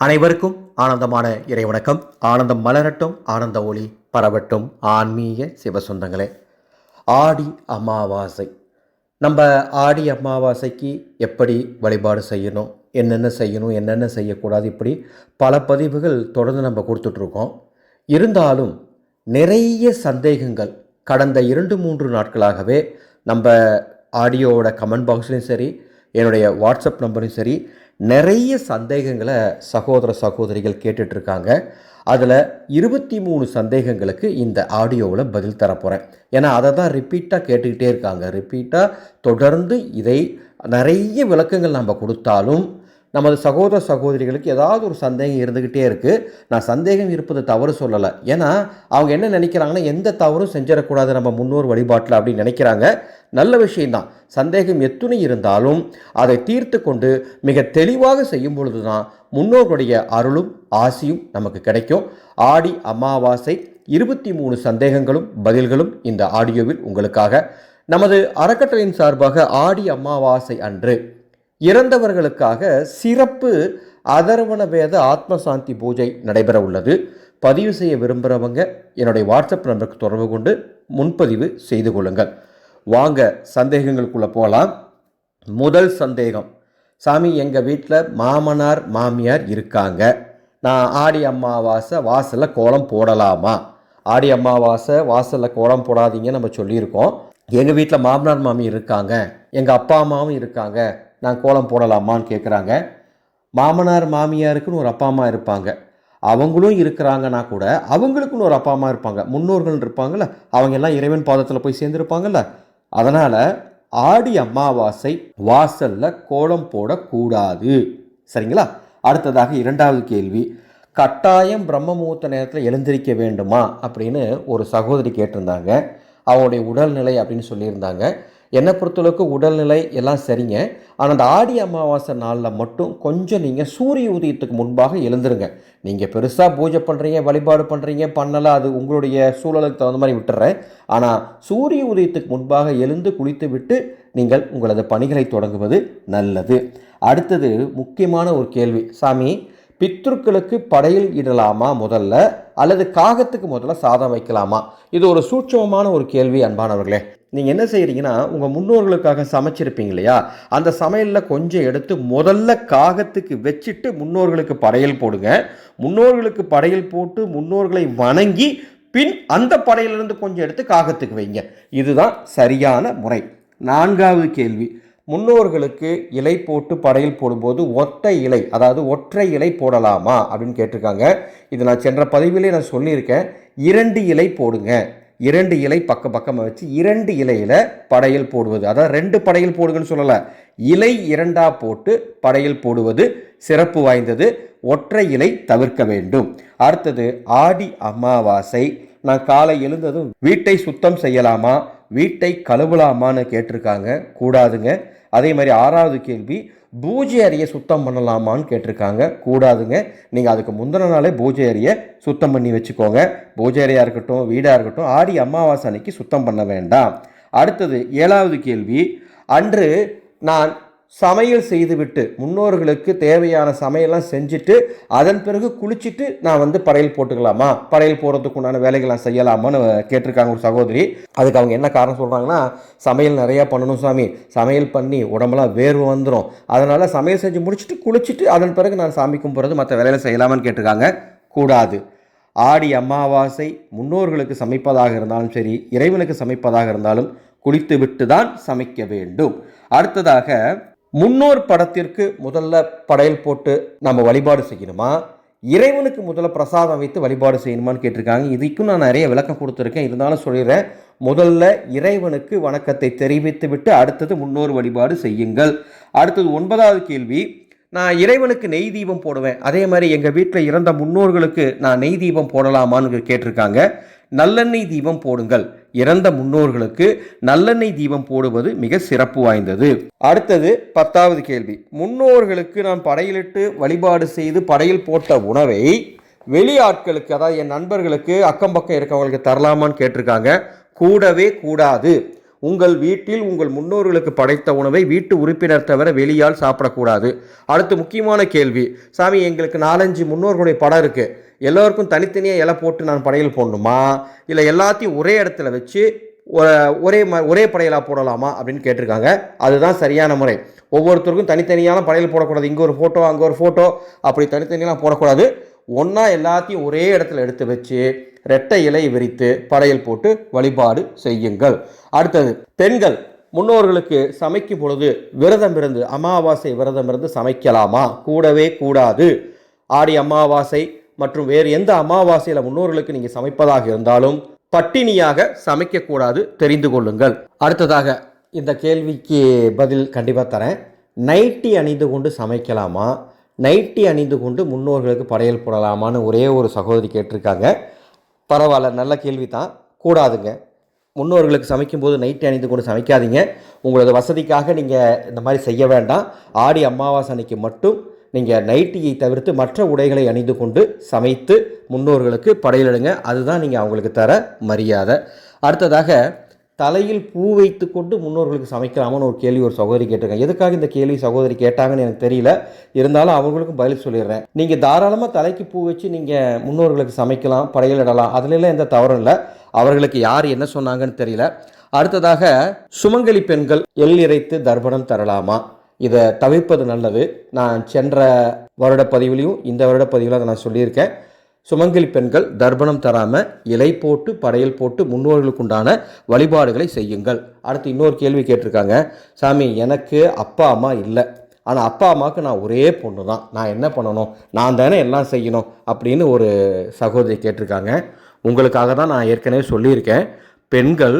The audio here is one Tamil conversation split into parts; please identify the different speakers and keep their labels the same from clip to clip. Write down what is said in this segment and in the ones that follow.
Speaker 1: அனைவருக்கும் ஆனந்தமான இறைவணக்கம். ஆனந்தம் மலரட்டும் ஆனந்த ஒளி பரவட்டும். ஆன்மீக சிவசொந்தங்களே ஆடி அமாவாசை. நம்ம ஆடி அமாவாசைக்கு எப்படி வழிபாடு செய்யணும் என்னென்ன செய்யணும் என்னென்ன செய்யக்கூடாது இப்படி பல பதிவுகள் தொடர்ந்து நம்ம கொடுத்துட்ருக்கோம். இருந்தாலும் நிறைய சந்தேகங்கள் கடந்த இரண்டு மூன்று நாட்களாகவே நம்ம ஆடியோவோட கமெண்ட் பாக்ஸ்லையும் சரி என்னுடைய வாட்ஸ்அப் நம்பரும் சரி நிறைய சந்தேகங்களை சகோதர சகோதரிகள் கேட்டுட்ருக்காங்க. அதில் இருபத்தி மூணு சந்தேகங்களுக்கு இந்த ஆடியோவில் பதில் தரப்போகிறேன். ஏன்னா அதை தான் ரிப்பீட்டாக கேட்டுக்கிட்டே இருக்காங்க. ரிப்பீட்டாக தொடர்ந்து இதை நிறைய விளக்கங்கள் நம்ம கொடுத்தாலும் நமது சகோதர சகோதரிகளுக்கு ஏதாவது ஒரு சந்தேகம் இருந்துக்கிட்டே இருக்குது நான் சந்தேகம் இருப்பது தவறு சொல்லலை. ஏன்னா அவங்க என்ன நினைக்கிறாங்கன்னா எந்த தவறும் செஞ்சிடக்கூடாது நம்ம முன்னோர் வழிபாட்டில் அப்படின்னு நினைக்கிறாங்க. நல்ல விஷயம்தான். சந்தேகம் எத்துணை இருந்தாலும் அதை தீர்த்து கொண்டு மிக தெளிவாக செய்யும் பொழுது தான் முன்னோர்களுடைய அருளும் ஆசியும் நமக்கு கிடைக்கும். ஆடி அமாவாசை இருபத்தி மூணு சந்தேகங்களும் பதில்களும் இந்த ஆடியோவில் உங்களுக்காக. நமது அறக்கட்டளையின் சார்பாக ஆடி அமாவாசை அன்று இறந்தவர்களுக்காக சிறப்பு அதர்வண வேத ஆத்மசாந்தி பூஜை நடைபெற உள்ளது. பதிவு செய்ய விரும்புகிறவங்க என்னுடைய வாட்ஸ்அப் நம்பருக்கு தொடர்பு கொண்டு முன்பதிவு செய்து கொள்ளுங்கள். வாங்க சந்தேகங்களுக்குள்ளே போகலாம். முதல் சந்தேகம் சாமி எங்கள் வீட்டில் மாமனார் மாமியார் இருக்காங்க. நான் ஆடி அம்மாவாசை வாசலில் கோலம் போடலாமா? ஆடி அம்மாவாசை வாசலில் கோலம் போடாதீங்க நம்ம சொல்லியிருக்கோம். எங்கள் வீட்டில் மாமனார் மாமி இருக்காங்க. எங்கள் அப்பா அம்மாவும் இருக்காங்க. நான் கோலம் போடலாமான்னு கேட்குறாங்க மாமனார் மாமியாருக்குன்னு ஒரு அப்பா அம்மா இருப்பாங்க. அவங்களும் இருக்கிறாங்கன்னா கூட அவங்களுக்குன்னு ஒரு அப்பா அம்மா இருப்பாங்க. முன்னோர்கள் இருப்பாங்கள்ல அவங்க எல்லாம் இறைவன் பாதத்தில் போய் சேர்ந்துருப்பாங்கல்ல. அதனால் ஆடி அமாவாசை வாசலில் கோலம் போடக்கூடாது. சரிங்களா? அடுத்ததாக இரண்டாவது கேள்வி. கட்டாயம் பிரம்ம முகூர்த்த நேரத்தில் எழுந்திருக்க வேண்டுமா? அப்படின்னு ஒரு சகோதரி கேட்டிருந்தாங்க. அவங்களுடைய உடல்நிலை அப்படின்னு சொல்லியிருந்தாங்க. என்னை பொறுத்தளவுக்கு உடல்நிலை எல்லாம் சரிங்க. ஆனால் அந்த ஆடி அமாவாசை நாளில் மட்டும் கொஞ்சம் நீங்கள் சூரிய உதயத்துக்கு முன்பாக எழுந்துருங்க. நீங்கள் பெருசாக பூஜை பண்ணுறீங்க வழிபாடு பண்ணுறீங்க பண்ணலை அது உங்களுடைய சூழலுக்கு தகுந்த மாதிரி விட்டுறேன். ஆனால் சூரிய உதயத்துக்கு முன்பாக எழுந்து குளித்து விட்டு நீங்கள் உங்களது பணிகளை தொடங்குவது நல்லது. அடுத்தது முக்கியமான ஒரு கேள்வி. சாமி பித்ருக்களுக்கு படையில் இடலாமா முதல்ல அல்லது காகத்துக்கு முதல்ல சாதம் வைக்கலாமா? இது ஒரு சூட்சமமான ஒரு கேள்வி அன்பானவர்களே. நீங்கள் என்ன செய்கிறீங்கன்னா உங்கள் முன்னோர்களுக்காக சமைச்சிருப்பீங்க இல்லையா? அந்த சமையலில் கொஞ்சம் எடுத்து முதல்ல காகத்துக்கு வச்சுட்டு முன்னோர்களுக்கு படையல் போடுங்க. முன்னோர்களுக்கு படையல் போட்டு முன்னோர்களை வணங்கி பின் அந்த படையிலிருந்து கொஞ்சம் எடுத்து காகத்துக்கு வைங்க. இதுதான் சரியான முறை. நான்காவது கேள்வி. முன்னோர்களுக்கு இலை போட்டு படையல் போடும்போது ஒற்றை இலை அதாவது ஒற்றை இலை போடலாமா அப்படின்னு கேட்டிருக்காங்க. இது நான் சென்ற பதிவிலே நான் சொல்லியிருக்கேன். இரண்டு இலை போடுங்க. இரண்டு இலை பக்க பக்கமாக வச்சு இரண்டு இலையில் படையல் போடுவது. அதாவது ரெண்டு படையல் போடுங்கன்னு சொல்லலை. இலை இரண்டாக போட்டு படையல் போடுவது சிறப்பு வாய்ந்தது. ஒற்றை இலை தவிர்க்க வேண்டும். அடுத்தது ஆடி அமாவாசை. நான் காலை எழுந்ததும் வீட்டை சுத்தம் செய்யலாமா? வீட்டை கழுவலாமான்னு கேட்டிருக்காங்க. கூடாதுங்க. அதே மாதிரி ஆறாவது கேள்வி பூஜை அறையை சுத்தம் பண்ணலாமான்னு கேட்டிருக்காங்க. கூடாதுங்க. நீங்கள் அதுக்கு முந்தின நாளே பூஜை அறையை சுத்தம் பண்ணி வச்சுக்கோங்க. பூஜை அறையாக இருக்கட்டும் வீடாக இருக்கட்டும் ஆடி அமாவாசை அன்னைக்கு சுத்தம் பண்ண வேண்டாம். அடுத்தது ஏழாவது கேள்வி. அன்று நான் சமையல் செய்துவிட்டு முன்னோர்களுக்கு தேவையான சமையல்லாம் செஞ்சுட்டு அதன் பிறகு குளிச்சுட்டு நான் வந்து படையல் போட்டுக்கலாமா? படையல் போகிறதுக்கு உண்டான வேலைகள்லாம் செய்யலாமான்னு கேட்டிருக்காங்க ஒரு சகோதரி. அதுக்கு அவங்க என்ன காரணம் சொல்கிறாங்கன்னா சமையல் நிறையா பண்ணணும் சாமி. சமையல் பண்ணி உடம்பெல்லாம் வேர்வை வந்துடும் அதனால் சமையல் செஞ்சு முடிச்சுட்டு குளிச்சுட்டு அதன் பிறகு நான் சாமி கும்பிட்றது மற்ற வேலையில் செய்யலாமான்னு கேட்டிருக்காங்க. கூடாது. ஆடி அமாவாசை முன்னோர்களுக்கு சமைப்பதாக இருந்தாலும் சரி இறைவனுக்கு சமைப்பதாக இருந்தாலும் குளித்து விட்டு தான் சமைக்க வேண்டும். அடுத்ததாக முன்னோர் படத்திற்கு முதல்ல படையல் போட்டு நம்ம வழிபாடு செய்யணுமா? இறைவனுக்கு முதல்ல பிரசாதம் வைத்து வழிபாடு செய்யணுமான்னு கேட்டிருக்காங்க. இதுக்கும் நான் நிறைய விளக்கம் கொடுத்துருக்கேன். இருந்தாலும் சொல்லிடுறேன். முதல்ல இறைவனுக்கு வணக்கத்தை தெரிவித்து விட்டு அடுத்தது முன்னோர் வழிபாடு செய்யுங்கள். அடுத்தது ஒன்பதாவது கேள்வி. நான் இறைவனுக்கு நெய் தீபம் போடுவேன். அதே மாதிரி எங்கள் வீட்டில் இறந்த முன்னோர்களுக்கு நான் நெய் தீபம் போடலாமான்னு கேட்டிருக்காங்க. நல்லெண்ணெய் தீபம் போடுங்கள். இறந்த முன்னோர்களுக்கு நல்லெண்ணெய் தீபம் போடுவது மிக சிறப்பு வாய்ந்தது. அடுத்தது பத்தாவது கேள்வி. முன்னோர்களுக்கு நான் படையலிட்டு வழிபாடு செய்து படையில் போட்ட உணவை வெளி ஆட்களுக்கு அதாவது என் நண்பர்களுக்கு அக்கம் பக்கம் இருக்கவங்களுக்கு தரலாமான்னு கேட்டிருக்காங்க. கூடவே கூடாது. உங்கள் வீட்டில் உங்கள் முன்னோர்களுக்கு படைத்த உணவை வீட்டு உறுப்பினர் தவிர வெளியால் சாப்பிடக்கூடாது. அடுத்து முக்கியமான கேள்வி. சாமி எங்களுக்கு நாலஞ்சு முன்னோர்களுடைய படம் இருக்குது எல்லோருக்கும் தனித்தனியாக இலை போட்டு நான் படையல் போடணுமா? இல்லை எல்லாத்தையும் ஒரே இடத்துல வச்சு ஒரே ம ஒரே படையலாக போடலாமா அப்படின்னு கேட்டிருக்காங்க. அதுதான் சரியான முறை. ஒவ்வொருத்தருக்கும் தனித்தனியான படையல் போடக்கூடாது. இங்கே ஒரு ஃபோட்டோ அங்கே ஒரு ஃபோட்டோ அப்படி தனித்தனியெல்லாம் போடக்கூடாது. ஒன்றா எல்லாத்தையும் ஒரே இடத்துல எடுத்து வச்சு ரெட்டை இலை விரித்து படையல் போட்டு வழிபாடு செய்யுங்கள். அடுத்தது பெண்கள் முன்னோர்களுக்கு சமைக்கும் பொழுது விரதம் இருந்து அமாவாசை விரதம் இருந்து சமைக்கலாமா? கூடவே கூடாது. ஆடி அமாவாசை மற்றும் வேறு எந்த அமாவாசையில் முன்னோர்களுக்கு நீங்கள் சமைப்பதாக இருந்தாலும் பட்டினியாக சமைக்கக்கூடாது தெரிந்து கொள்ளுங்கள். அடுத்ததாக இந்த கேள்விக்கு பதில் கண்டிப்பாக தரேன். நைட்டி அணிந்து கொண்டு சமைக்கலாமா? நைட்டி அணிந்து கொண்டு முன்னோர்களுக்கு படையல் போடலாமான்னு ஒரே ஒரு சகோதரி கேட்டிருக்காங்க. பரவாயில்ல நல்ல கேள்வி தான் கூடாதுங்க. முன்னோர்களுக்கு சமைக்கும்போது நைட்டி அணிந்து கொண்டு சமைக்காதீங்க. உங்களது வசதிக்காக நீங்கள் இந்த மாதிரி செய்ய வேண்டாம். ஆடி அமாவாசை அன்னைக்கு மட்டும் நீங்கள் நைட்டியை தவிர்த்து மற்ற உடைகளை அணிந்து கொண்டு சமைத்து முன்னோர்களுக்கு படையலிடுங்க. அதுதான் நீங்கள் அவங்களுக்கு தர மரியாதை. அடுத்ததாக தலையில் பூ வைத்து கொண்டு முன்னோர்களுக்கு சமைக்கலாமான்னு ஒரு கேள்வி ஒரு சகோதரி கேட்டிருக்காங்க. எதுக்காக இந்த கேள்வி சகோதரி கேட்டாங்கன்னு எனக்கு தெரியல. இருந்தாலும் அவங்களுக்கும் பதில் சொல்லிடுறேன். நீங்கள் தாராளமாக தலைக்கு பூ வச்சு நீங்கள் முன்னோர்களுக்கு சமைக்கலாம் படையலிடலாம். அதுலலாம் எந்த தவறும் இல்லை. அவர்களுக்கு யார் என்ன சொன்னாங்கன்னு தெரியல. அடுத்ததாக சுமங்கலி பெண்கள் எள் இறைத்து தர்ப்பணம் தரலாமா? இதை தவிர்ப்பது நல்லது. நான் சென்ற வருட பதிவுலையும் இந்த வருட பதிவிலும் அதை நான் சொல்லியிருக்கேன். சுமங்கலி பெண்கள் தர்ப்பணம் தராமல் இலை போட்டு படையல் போட்டு முன்னோர்களுக்குண்டான வழிபாடுகளை செய்யுங்கள். அடுத்து இன்னொரு கேள்வி கேட்டிருக்காங்க. சாமி எனக்கு அப்பா அம்மா இல்லை. ஆனால் அப்பா அம்மாவுக்கு நான் ஒரே பொண்ணு தான். நான் என்ன பண்ணணும்? நான் தானே எல்லாம் செய்யணும் அப்படின்னு ஒரு சகோதரி கேட்டிருக்காங்க. உங்களுக்காக தான் நான் ஏற்கனவே சொல்லியிருக்கேன். பெண்கள்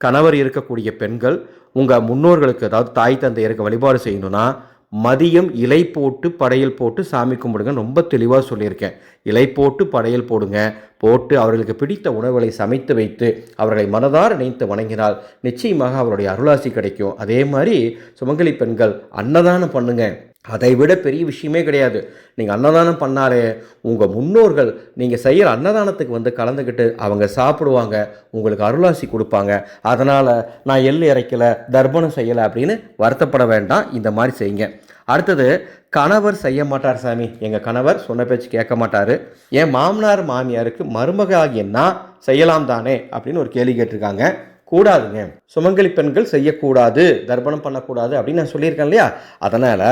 Speaker 1: கணவர் இருக்கக்கூடிய பெண்கள் உங்கள் முன்னோர்களுக்கு அதாவது தாய் தந்தையருக்கு வழிபாடு செய்யணும்னா மதியம் இலை போட்டு படையல் போட்டு சாமி கும்பிடுங்க. ரொம்ப தெளிவாக சொல்லியிருக்கேன். இலை போட்டு படையல் போடுங்க. போட்டு அவர்களுக்கு பிடித்த உணவுகளை சமைத்து வைத்து அவர்களை மனதார நினைத்து வணங்கினால் நிச்சயமாக அவருடைய அருளாசி கிடைக்கும். அதே மாதிரி சுமங்கலி பெண்கள் அன்னதானம் பண்ணுங்கள் அதை விட பெரிய விஷயமே கிடையாது. நீங்கள் அன்னதானம் பண்ணாலே உங்கள் முன்னோர்கள் நீங்கள் செய்கிற அன்னதானத்துக்கு வந்து கலந்துக்கிட்டு அவங்க சாப்பிடுவாங்க உங்களுக்கு அருளாசி கொடுப்பாங்க. அதனால் நான் எள் இறைக்கலை தர்ப்பணம் செய்யலை அப்படின்னு வருத்தப்பட வேண்டாம். இந்த மாதிரி செய்யுங்க. அடுத்தது கணவர் செய்ய மாட்டார் சாமி. எங்கள் கணவர் சொன்ன பேச்சு கேட்க மாட்டார். என் மாமனார் மாமியாருக்கு மருமக ஆகியன்னா செய்யலாம் தானே அப்படின்னு ஒரு கேள்வி கேட்டிருக்காங்க. கூடாதுங்க. சுமங்கலி பெண்கள் செய்யக்கூடாது தர்ப்பணம் பண்ணக்கூடாது அப்படின்னு நான் சொல்லியிருக்கேன் இல்லையா? அதனால்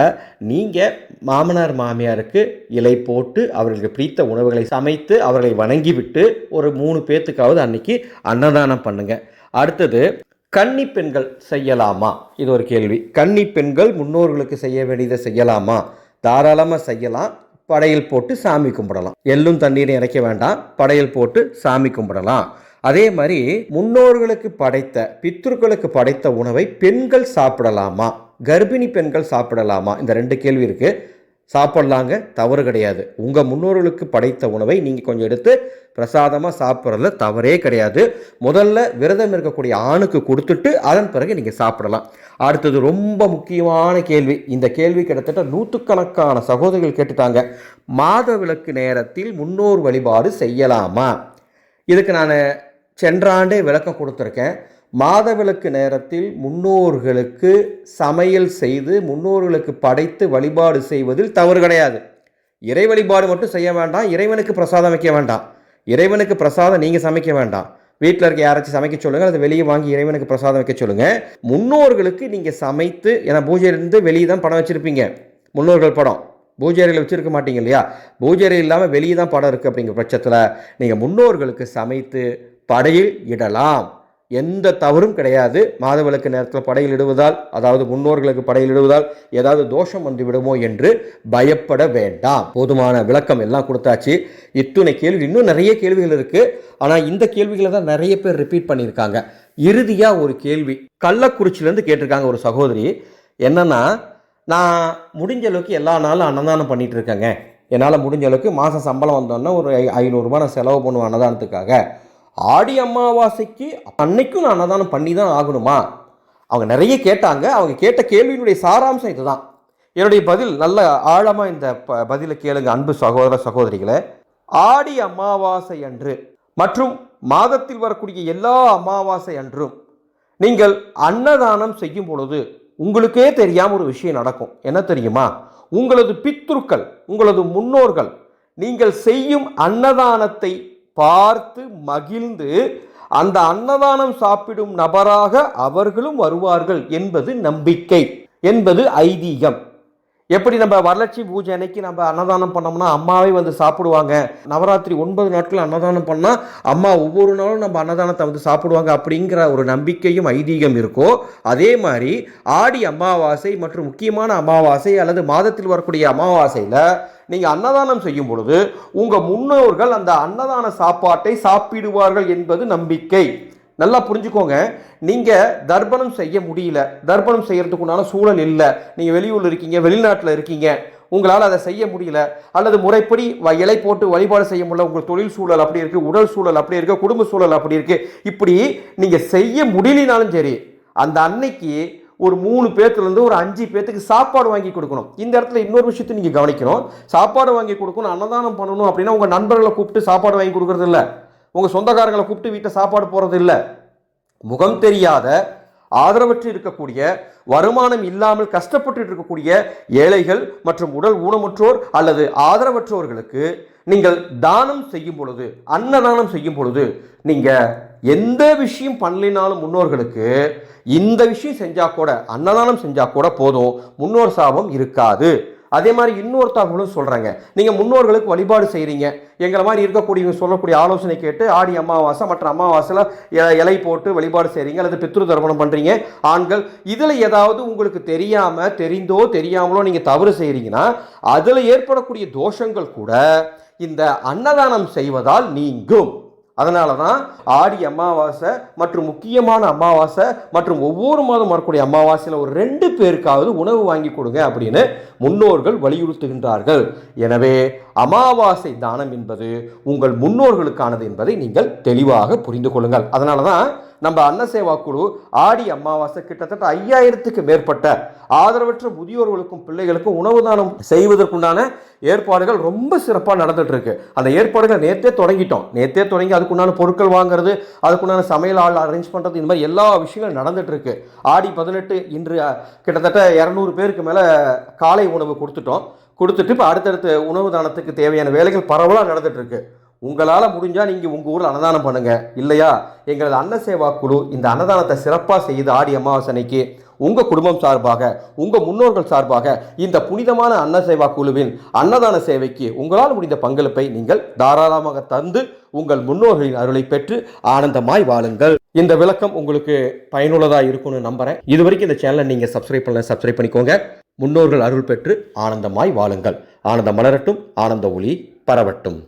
Speaker 1: நீங்கள் மாமனார் மாமியாருக்கு இலை போட்டு அவர்களுக்கு பிடித்த உணவுகளை சமைத்து அவர்களை வணங்கி விட்டு ஒரு மூணு பேர்த்துக்காவது அன்னைக்கு அன்னதானம் பண்ணுங்க. அடுத்தது கன்னி பெண்கள் செய்யலாமா? இது ஒரு கேள்வி. கன்னி பெண்கள் முன்னோர்களுக்கு செய்ய வேண்டியதை செய்யலாமா? தாராளமாக செய்யலாம். படையல் போட்டு சாமி கும்பிடலாம். எள்ளும் தண்ணீரும் இறைக்க வேண்டாம். படையல் போட்டு சாமி கும்பிடலாம். அதே மாதிரி முன்னோர்களுக்கு படைத்த பித்ருக்களுக்கு படைத்த உணவை பெண்கள் சாப்பிடலாமா? கர்ப்பிணி பெண்கள் சாப்பிடலாமா? இந்த ரெண்டு கேள்வி இருக்குது சாப்பிட்லாங்க தவறு கிடையாது. உங்கள் முன்னோர்களுக்கு படைத்த உணவை நீங்கள் கொஞ்சம் எடுத்து பிரசாதமாக சாப்பிட்றதுல தவறே கிடையாது. முதல்ல விரதம் இருக்கக்கூடிய ஆணுக்கு கொடுத்துட்டு அதன் பிறகு நீங்கள் சாப்பிடலாம். அடுத்தது ரொம்ப முக்கியமான கேள்வி. இந்த கேள்வி கிட்டத்தட்ட நூற்றுக்கணக்கான சகோதரிகள் கேட்டுட்டாங்க. மாத விளக்கு நேரத்தில் முன்னோர் வழிபாடு செய்யலாமா? இதுக்கு நான் சென்ற ஆண்டே விளக்கம் கொடுத்துருக்கேன். மாதவிளக்கு நேரத்தில் முன்னோர்களுக்கு சமையல் செய்து முன்னோர்களுக்கு படைத்து வழிபாடு செய்வதில் தவறு கிடையாது. இறை வழிபாடு மட்டும் செய்ய வேண்டாம் இறைவனுக்கு பிரசாதம் வைக்க வேண்டாம். இறைவனுக்கு பிரசாதம் நீங்கள் சமைக்க வேண்டாம். வீட்டில் இருக்க யாராச்சும் சமைக்க சொல்லுங்கள் அதை வெளியே வாங்கி இறைவனுக்கு பிரசாதம் வைக்க சொல்லுங்கள் முன்னோர்களுக்கு நீங்கள் சமைத்து ஏன்னா பூஜையிலிருந்து வெளியே தான் படம் வச்சுருப்பீங்க. முன்னோர்கள் படம். பூஜை அறையில் வச்சுருக்க மாட்டீங்க இல்லையா? பூஜை அறை இல்லாமல் வெளியே தான் படம் இருக்குது அப்படிங்கிற பட்சத்தில் நீங்கள் முன்னோர்களுக்கு சமைத்து படையில் இடலாம். எந்த தவறும் கிடையாது. மாதவிளக்கு நேரத்தில் படையில் இடுவதால் அதாவது முன்னோர்களுக்கு படையில் இடுவதால் ஏதாவது தோஷம் வந்து விடுமோ என்று பயப்பட வேண்டாம். போதுமான விளக்கம் எல்லாம் கொடுத்தாச்சு. இத்துணை கேள்வி இன்னும் நிறைய கேள்விகள் இருக்கு. ஆனால் இந்த கேள்விகளை தான் நிறைய பேர் ரிப்பீட் பண்ணியிருக்காங்க. இறுதியாக ஒரு கேள்வி. கள்ளக்குறிச்சியிலேருந்து கேட்டிருக்காங்க ஒரு சகோதரி. என்னன்னா நான் முடிஞ்ச அளவுக்கு எல்லா நாளும் அன்னதானம் பண்ணிட்டு இருக்கேங்க. என்னால் முடிஞ்ச அளவுக்கு மாதம் சம்பளம் வந்தோன்னா ஒரு ஐ- ஐநூறுரூபா நான் செலவு பண்ணுவேன் அன்னதானத்துக்காக. ஆடி அமாவாசைக்கு அன்னைக்கும் நான் அன்னதானம் பண்ணி தான் ஆகணுமா? அவங்க நிறைய கேட்டாங்க. அவங்க கேட்ட கேள்வியினுடைய சாராம்சம் இதுதான். என்னுடைய பதில் நல்ல ஆழமாக இந்த ப பதிலை கேளுங்க அன்பு சகோதர சகோதரிகளை. ஆடி அமாவாசை அன்று மற்றும் மாதத்தில் வரக்கூடிய எல்லா அமாவாசை அன்றும் நீங்கள் அன்னதானம் செய்யும் பொழுது உங்களுக்கே தெரியாமல் ஒரு விஷயம் நடக்கும். என்ன தெரியுமா? உங்களது பித்துருக்கள் உங்களது முன்னோர்கள் நீங்கள் செய்யும் அன்னதானத்தை பார்த்து மகிழ்ந்து அந்த அன்னதானம் சாப்பிடும் நபராக அவர்களும் வருவார்கள் என்பது நம்பிக்கை என்பது ஐதீகம். எப்படி நம்ம வரலட்சுமி பூஜை அன்னைக்கு நம்ம அன்னதானம் பண்ணோம்னா அம்மாவே வந்து சாப்பிடுவாங்க. நவராத்திரி ஒன்பது நாட்கள் அன்னதானம் பண்ணால் அம்மா ஒவ்வொரு நாளும் நம்ம அன்னதானத்தை வந்து சாப்பிடுவாங்க அப்படிங்கிற ஒரு நம்பிக்கையும் ஐதீகம் இருக்கோ அதே மாதிரி ஆடி அமாவாசை மற்றும் முக்கியமான அமாவாசை அல்லது மாதத்தில் வரக்கூடிய அமாவாசையில் நீங்கள் அன்னதானம் செய்யும் பொழுது உங்கள் முன்னோர்கள் அந்த அன்னதான சாப்பாட்டை சாப்பிடுவார்கள் என்பது நம்பிக்கை. நல்லா புரிஞ்சுக்கோங்க. நீங்கள் தர்ப்பணம் செய்ய முடியல. தர்ப்பணம் செய்யறதுக்குண்டான சூழல் இல்லை. நீங்கள் வெளியூரில் இருக்கீங்க வெளிநாட்டில் இருக்கீங்க. உங்களால் அதை செய்ய முடியல. அல்லது முறைப்படி வ- இலை போட்டு வழிபாடு செய்ய முடியல. உங்கள் தொழில் சூழல் அப்படி இருக்குது உடல் சூழல் அப்படி இருக்குது குடும்ப சூழல் அப்படி இருக்குது இப்படி நீங்கள் செய்ய முடியலனாலும் சரி அந்த அன்னைக்கு ஒரு மூணு பேர்த்துலேருந்து ஒரு அஞ்சு பேர்த்துக்கு சாப்பாடு வாங்கி கொடுக்கணும். இந்த இடத்துல இன்னொரு விஷயத்தை நீங்கள் கவனிக்கணும். சாப்பாடு வாங்கி கொடுக்கணும் அன்னதானம் பண்ணணும் அப்படின்னா உங்கள் நண்பர்களை கூப்பிட்டு சாப்பாடு வாங்கி கொடுக்குறது இல்லை. உங்கள் சொந்தக்காரங்களை கூப்பிட்டு வீட்டில் சாப்பாடு போகிறது இல்லை. முகம் தெரியாத ஆதரவற்று இருக்கக்கூடிய வருமானம் இல்லாமல் கஷ்டப்பட்டு இருக்கக்கூடிய ஏழைகள் மற்றும் உடல் ஊனமுற்றோர் அல்லது ஆதரவற்றோர்களுக்கு நீங்கள் தானம் செய்யும் பொழுது அன்னதானம் செய்யும் பொழுது நீங்கள் எந்த விஷயம் பண்ணலினாலும் முன்னோர்களுக்கு இந்த விஷயம் செஞ்சால் கூட அன்னதானம் செஞ்சால் கூட போதும். முன்னோர் சாபம் இருக்காது. அதே மாதிரி இன்னொருத்தவங்களும் சொல்கிறாங்க நீங்கள் முன்னோர்களுக்கு வழிபாடு செய்கிறீங்க எங்களை மாதிரி இருக்கக்கூடியவங்க சொல்லக்கூடிய ஆலோசனை கேட்டு ஆடி அமாவாசை மற்ற அமாவாசையில் இலை போட்டு வழிபாடு செய்கிறீங்க அல்லது பித்ரு தர்மணம் பண்ணுறீங்க ஆண்கள் இதில் ஏதாவது உங்களுக்கு தெரியாமல் தெரிந்தோ தெரியாமலோ நீங்கள் தவறு செய்கிறீங்கன்னா அதில் ஏற்படக்கூடிய தோஷங்கள் கூட இந்த அன்னதானம் செய்வதால் நீங்கும். அதனால தான் ஆடி அமாவாசை மற்றும் முக்கியமான அமாவாசை மற்றும் ஒவ்வொரு மாதம் வரக்கூடிய அமாவாசையில் ஒரு ரெண்டு பேருக்காவது உணவு வாங்கி கொடுங்க அப்படின்னு முன்னோர்கள் வலியுறுத்துகின்றார்கள். எனவே அமாவாசை தானம் என்பது உங்கள் முன்னோர்களுக்கானது என்பதை நீங்கள் தெளிவாக புரிந்து கொள்ளுங்கள். அதனால தான் நம்ம அன்னசேவா குழு ஆடி அமாவாசை கிட்டத்தட்ட ஐயாயிரத்துக்கு மேற்பட்ட ஆதரவற்ற முதியோர்களுக்கும் பிள்ளைகளுக்கும் உணவு தானம் செய்வதற்குண்டான ஏற்பாடுகள் ரொம்ப சிறப்பாக நடந்துட்டு இருக்கு. அந்த ஏற்பாடுகள் நேற்றே தொடங்கிட்டோம். நேற்றே தொடங்கி அதுக்குண்டான பொருட்கள் வாங்குறது அதுக்குண்டான சமையல் ஆள் அரேஞ்ச் பண்ணுறது இந்த மாதிரி எல்லா விஷயங்களும் நடந்துட்டு இருக்கு. ஆடி பதினெட்டு இன்று கிட்டத்தட்ட இரநூறு பேருக்கு மேலே காலை உணவு கொடுத்துட்டோம். கொடுத்துட்டு இப்போ அடுத்தடுத்த உணவு தானத்துக்கு தேவையான வேலைகள் பரவலாக நடந்துட்டு இருக்கு. உங்களால் முடிஞ்சால் நீங்கள் உங்கள் ஊரில் அன்னதானம் பண்ணுங்கள் இல்லையா? எங்களது அன்ன சேவா குழு இந்த அன்னதானத்தை சிறப்பாக செய்து ஆடி அமாவாசனைக்கு உங்கள் குடும்பம் சார்பாக உங்கள் முன்னோர்கள் சார்பாக இந்த புனிதமான அன்ன சேவா குழுவின் அன்னதான சேவைக்கு உங்களால் முடிந்த பங்களிப்பை நீங்கள் தாராளமாக தந்து உங்கள் முன்னோர்களின் அருளை பெற்று ஆனந்தமாய் வாழுங்கள். இந்த விளக்கம் உங்களுக்கு பயனுள்ளதாக இருக்கும்னு நம்புகிறேன் இது வரைக்கும் இந்த சேனலை நீங்கள் சப்ஸ்கிரைப் பண்ணல சப்ஸ்கிரைப் பண்ணிக்கோங்க. முன்னோர்கள் அருள் பெற்று ஆனந்தமாய் வாழுங்கள். ஆனந்தம் மலரட்டும் ஆனந்த ஒளி பரவட்டும்.